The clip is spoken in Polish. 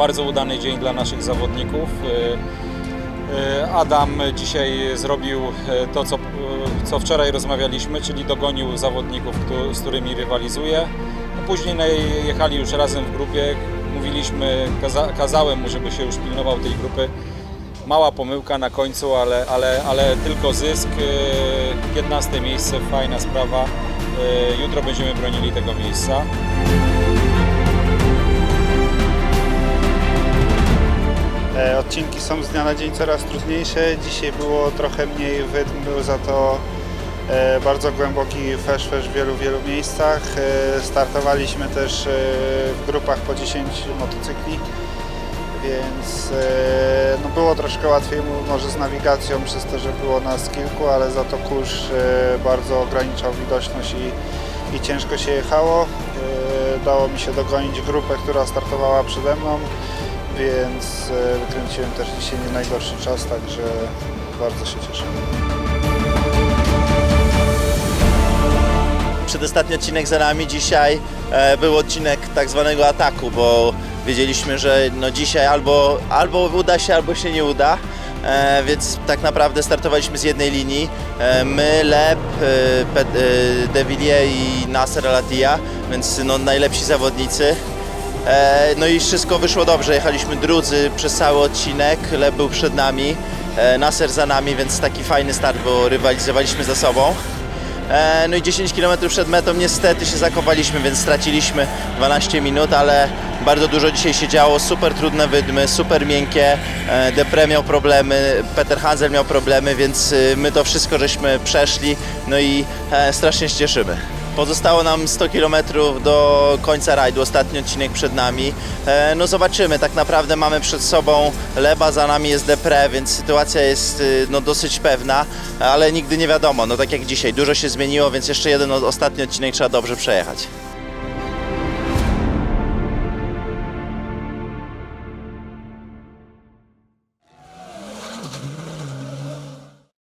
bardzo udany dzień dla naszych zawodników. E, e, Adam dzisiaj zrobił e, to, co, co wczoraj rozmawialiśmy, czyli dogonił zawodników, z którymi rywalizuje. No Później jechali już razem w grupie. Mówiliśmy, kaza, kazałem mu, żeby się już pilnował tej grupy. Mała pomyłka na końcu, ale, ale, ale tylko zysk. E, 15 miejsce, fajna sprawa. Jutro będziemy bronili tego miejsca. Odcinki są z dnia na dzień coraz trudniejsze. Dzisiaj było trochę mniej wydm, był za to e, bardzo głęboki fesz-fesz w wielu, wielu miejscach. E, Startowaliśmy też e, w grupach po 10 motocykli, więc no było troszkę łatwiej może z nawigacją przez to, że było nas kilku, ale za to kurz bardzo ograniczał widoczność i, i ciężko się jechało. Dało mi się dogonić grupę, która startowała przede mną więc e, wykręciłem też dzisiaj nie najgorszy czas, także bardzo się cieszę. Przedostatni odcinek za nami, dzisiaj e, był odcinek tak zwanego ataku, bo wiedzieliśmy, że no dzisiaj albo, albo uda się, albo się nie uda. E, więc tak naprawdę startowaliśmy z jednej linii. E, my, Lep, e, e, i Nasser Alatia, więc no, najlepsi zawodnicy. E, no i wszystko wyszło dobrze. Jechaliśmy drudzy przez cały odcinek. Lep był przed nami, e, Nasser za nami, więc taki fajny start, bo rywalizowaliśmy ze sobą. E, No i 10 km przed metą niestety się zakopaliśmy, więc straciliśmy 12 minut, ale bardzo dużo dzisiaj się działo, super trudne wydmy, super miękkie, Depre miał problemy, Peter Hansel miał problemy, więc my to wszystko żeśmy przeszli, no i strasznie się cieszymy. Pozostało nam 100 km do końca rajdu, ostatni odcinek przed nami. E, No zobaczymy, tak naprawdę mamy przed sobą Leba, za nami jest Depre, więc sytuacja jest y, no, dosyć pewna, ale nigdy nie wiadomo. No tak jak dzisiaj, dużo się zmieniło, więc jeszcze jeden ostatni odcinek trzeba dobrze przejechać.